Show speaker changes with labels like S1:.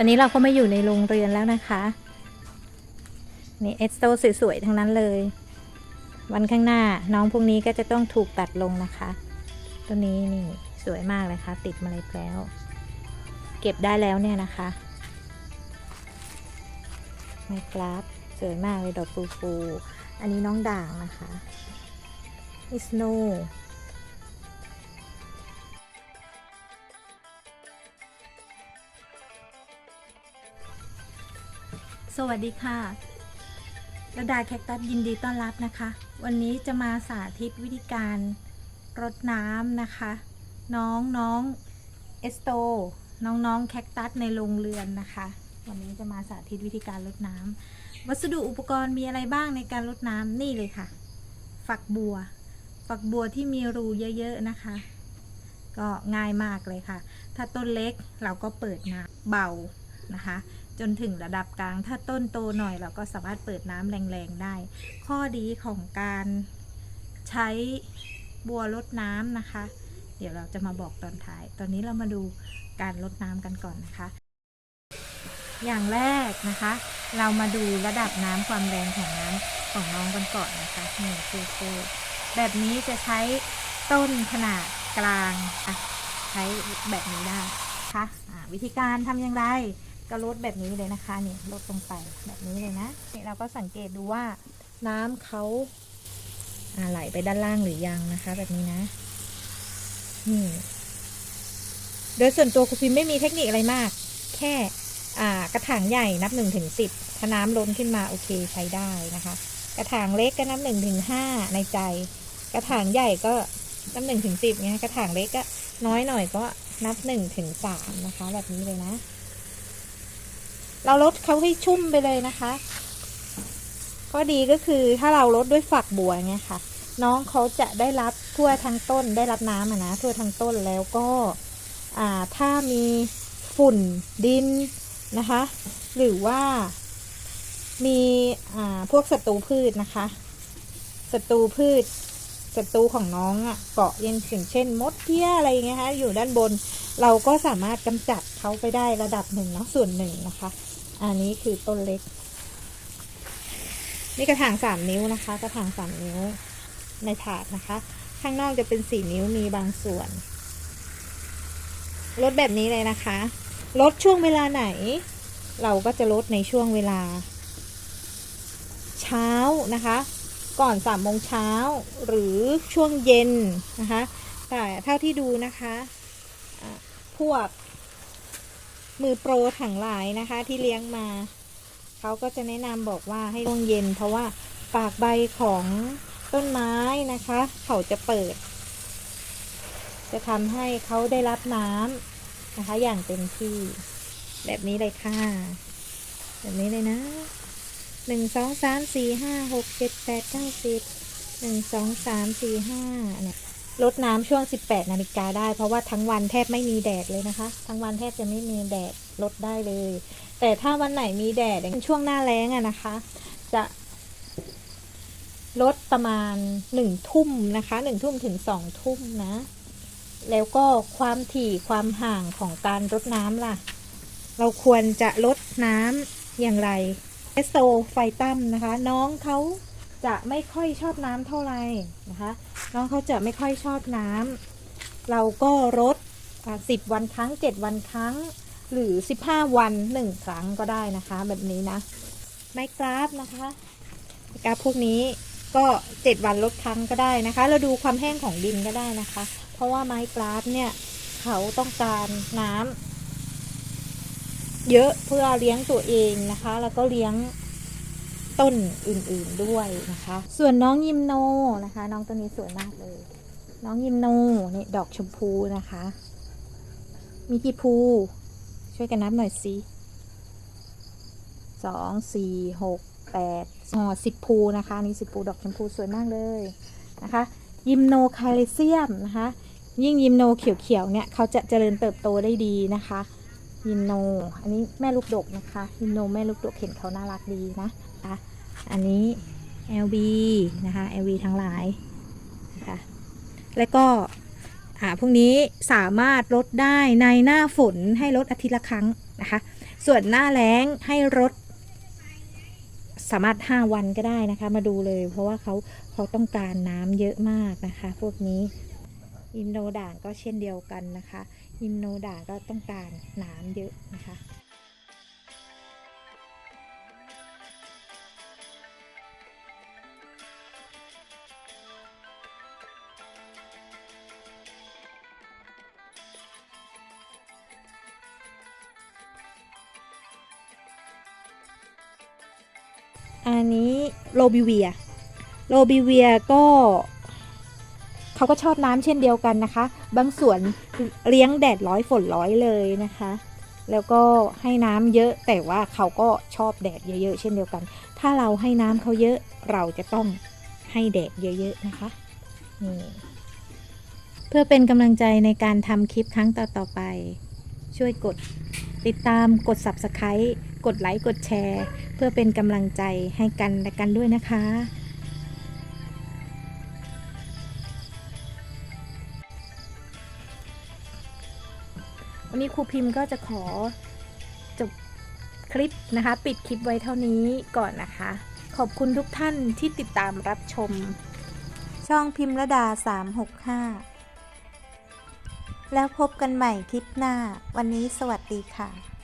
S1: ตอนนี้เราก็ไมาอยู่ในโรงเรือนแล้วนะคะนี่เอสโตสวยๆ ทั้งนั้นเลย วันข้างหน้าน้องพวกนี้ก็จะต้องถูกตัดลงนะคะ ตัวนี้นี่สวยมากเลยค่ะ ติดมาเลยแล้ว เก็บได้แล้วเนี่ยนะคะไมกราฟสวยมากเลยดอกฟูฟู อันนี้น้องด่างนะคะอิสโน สวัสดีค่ะระดาแคคตัสยินดีต้อนรับนะคะ วันนี้จะมาสาธิตวิธีการรดน้ำนะคะ น้องน้องเอสโต น้องน้องแคคตัสในโรงเรือนนะคะ วันนี้จะมาสาธิตวิธีการรดน้ำวัสดุอุปกรณ์มีอะไรบ้างในการรดน้ำนี่เลยค่ะ ฝักบัว ฝักบัวที่มีรูเยอะๆนะคะ ก็ง่ายมากเลยค่ะ ถ้าต้นเล็กเราก็เปิดน้ำเบานะคะ จนถึงระดับกลาง ถ้าต้นโตหน่อยเราก็สามารถเปิดน้ำแรงๆได้ ข้อดีของการใช้บัวรดน้ำนะคะ เดี๋ยวเราจะมาบอกตอนท้าย ตอนนี้เรามาดูการรดน้ำกันก่อนนะคะ อย่างแรกนะคะ เรามาดูระดับน้ำความแรงของน้ำของน้องกันก่อนนะคะนี่คือแบบนี้จะใช้ต้นขนาดกลางใช้แบบนี้ได้นะคะอ่าวิธีการทำอย่างไร ก็ลดแบบนี้เลยนะคะนี่ลดลงไปแบบนี้เลยนะนี่เราก็สังเกตดูว่าน้ำเขาไหลไปด้านล่างหรือยังนะคะ แบบนี้นะนี่โดยส่วนตัวครูพิมไม่มีเทคนิคอะไรมาก แค่กระถางใหญ่นับหนึ่งถึงสิบถ้าน้ำล้นขึ้นมาโอเคใช้ได้นะคะ กระถางเล็กก็นับหนึ่งถึงห้าในใจ กระถางใหญ่ก็นับหนึ่งถึงสิบไงกระถางเล็กก็น้อยหน่อยก็นับหนึ่งถึงสามนะคะ แบบนี้เลยนะ เราลดเขาให้ชุ่มไปเลยนะคะข้อดีก็คือถ้าเราลดด้วยฝักบัวเนี่ยค่ะ น้องเขาจะได้รับทั่วทั้งต้นได้รับน้ำอะนะทั่วทั้งต้นแล้วก็ถ้ามีฝุ่นดินนะคะ หรือว่ามีพวกศัตรูพืชนะคะศัตรูพืช ศัตรูของน้องอะ่ะเกาะยังอย่างเช่น มดเพี้ยอะไรอย่างเงี้ยคะอยู่ด้านบน เราก็สามารถกำจัดเขาไปได้ระดับหนึ่งเนาะส่วนหนึ่งนะคะ อันนี้คือต้นเล็ก นี่กระถางสามนิ้วนะคะ กระถางสามนิ้วในถาดนะคะ ข้างนอกจะเป็นสี่นิ้วมีบางส่วนลดแบบนี้เลยนะคะ ลดช่วงเวลาไหน เราก็จะลดในช่วงเวลา เช้านะคะ ก่อนสามโมงเช้าหรือช่วงเย็นนะคะแต่เท่าที่ดูนะคะอะพวกมือโปรถังหลายนะคะที่เลี้ยงมา เขาก็จะแนะนำบอกว่าให้ช่วงเย็น เพราะว่าปากใบของต้นไม้นะคะ เขาจะเปิด จะทำให้เขาได้รับน้ำนะคะ อย่างเต็มที่แบบนี้เลยค่ะ แบบนี้เลยนะ หนึ่งสองสามสี่ห้าหกเจ็ดแปดเก้าสิบหนึ่งสองสามสี่ห้าเนี่ยลดน้ำช่วง 18 นาฬิกาได้ เพราะว่าทั้งวันแทบไม่มีแดดเลยนะคะ ทั้งวันแทบจะไม่มีแดดลดได้เลย แต่ถ้าวันไหนมีแดดช่วงหน้าแล้งอะนะคะ จะลดประมาณหนึ่งทุ่มนะคะหนึ่งทุ่มถึงสองทุ่มนะ แล้วก็ความถี่ความห่างของการรดน้ำล่ะ เราควรจะลดน้ำอย่างไร เอสโซไฟตั้มนะคะ น้องเขาจะไม่ค่อยชอบน้ำเท่าไหร่นะคะ น้องเขาจะไม่ค่อยชอบน้ำเราก็รดสิบวันครั้งเจ็ดวันครั้ง หรือสิบห้าวันหนึ่งครั้งก็ได้นะคะ แบบนี้นะไม้กราฟนะคะไม้กราฟพวกนี้ก็เจ็ดวันลดครั้งก็ได้นะคะ เราดูความแห้งของดินก็ได้นะคะ เพราะว่าไม้กราฟเนี่ยเขาต้องการน้ำ เยอะเพื่อเลี้ยงตัวเองนะคะ แล้วก็เลี้ยงต้นอื่นๆด้วยนะคะ ส่วนน้องยิมโนนะคะ น้องตัวนี้สวยมากเลย น้องยิมโนนี่ดอกชมพูนะคะ มีกี่ภูช่วยกันนับหน่อยสิสองสี่หกแปดอ๋อสิบภูนะคะนนี่สิบภูดอกชมพูสวยมากเลยนะคะ ยิมโนคาลิเซียมนะคะ ยิ่งยิมโนเขียวๆเนี่ยเขาจะเจริญเติบโตได้ดีนะคะ ยิมโน อันนี้แม่ลูกดกนะคะยิมโนแม่ลูกดกเห็นเขาน่ารักดีนะนะคะอันนี้ LB นะคะ LB ทั้งหลายนะคะแล้วก็อ่าพวกนี้สามารถลดได้ในหน้าฝนให้ลดอาทิตย์ละครั้งนะคะ ส่วนหน้าแล้งให้รดสามารถ 5 วันก็ได้นะคะ มาดูเลย เพราะว่าเขาเขาต้องการน้ำเยอะมากนะคะ พวกนี้ อินโนด่างก็เช่นเดียวกันนะคะ อินโนด่างก็ต้องการน้ำเยอะนะคะอันนี้โรบิเวีย โรบิเวียก็ เขาก็ชอบน้ำเช่นเดียวกันนะคะ บางส่วนเลี้ยงแดดร้อยฝนร้อยเลยนะคะ แล้วก็ให้น้ำเยอะแต่ว่าเขาก็ชอบแดดเยอะๆเช่นเดียวกัน ถ้าเราให้น้ำเขาเยอะเราจะต้องให้แดดเยอะๆนะคะเพื่อเป็นกำลังใจในการทำคลิปครั้งต่อๆไป ช่วยกดติดตามกด Subscribe กดไลค์กดแชร์ เพื่อเป็นกำลังใจให้กันและกันด้วยนะคะ วันนี้ครูพิมพ์ก็จะขอจบคลิปนะคะ ปิดคลิปไว้เท่านี้ก่อนนะคะ ขอบคุณทุกท่านที่ติดตามรับชม ช่องพิมพ์ระดา 365 แล้วพบกันใหม่คลิปหน้า วันนี้สวัสดีค่ะ